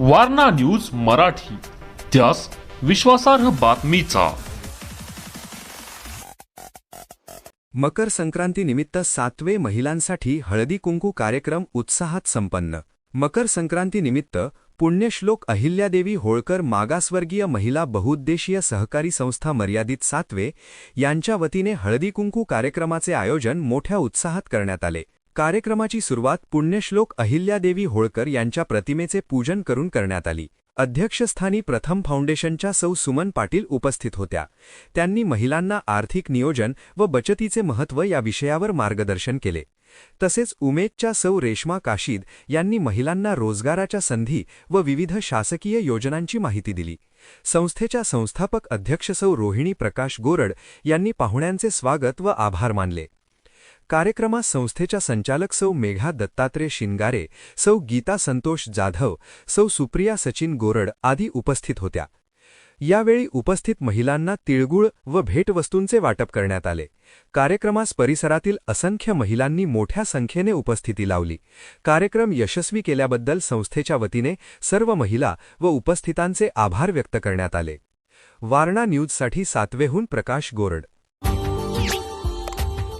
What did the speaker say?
Warna news Marathi. त्यास विश्वासार्ह बातमीचा. मकर संक्रांतीनिमित्त सातवे महिलांसाठी हळदी कुंकू कार्यक्रम उत्साहात संपन्न. मकर संक्रांतीनिमित्त पुण्यश्लोक अहिल्यादेवी होळकर मागासवर्गीय महिला बहुउद्देशीय सहकारी संस्था मर्यादित सातवे यांच्या वतीने हळदी कुंकू कार्यक्रमाचे आयोजन मोठ्या उत्साहात करण्यात आले. कार्यक्रमाची सुरुवात पुण्यश्लोक अहिल्यादेवी होळकर यांच्या प्रतिमेचे पूजन करून करण्यात आली. अध्यक्षस्थानी प्रथम फाउंडेशनच्या सौ सुमन पाटील उपस्थित होत्या. त्यांनी महिलांना आर्थिक नियोजन व बचतीचे महत्त्व या विषयावर मार्गदर्शन केले. तसेच उमेदच्या सौ रेश्मा काशीद यांनी महिलांना रोजगाराच्या संधी व विविध शासकीय योजनांची माहिती दिली. संस्थेच्या संस्थापक अध्यक्ष सौ रोहिणी प्रकाश गोरड यांनी पाहुण्यांचे स्वागत व आभार मानले. कार्यक्रमात संस्थेच्या संचालक सौ मेघा दत्तात्रय शिंगारे सौ गीता संतोष जाधव सौ सुप्रिया सचिन गोरड आदी उपस्थित होत्या. यावेळी उपस्थित महिलांना तिळगुळ व भेटवस्तूंचे वाटप करण्यात आले. कार्यक्रमास परिसरातील असंख्य महिलांनी मोठ्या संख्येने उपस्थिती लावली. कार्यक्रम यशस्वी केल्याबद्दल संस्थेच्या वतीने सर्व महिला व उपस्थितांचे आभार व्यक्त करण्यात आले. वारणा न्यूजसाठी सातवेहून प्रकाश गोरड.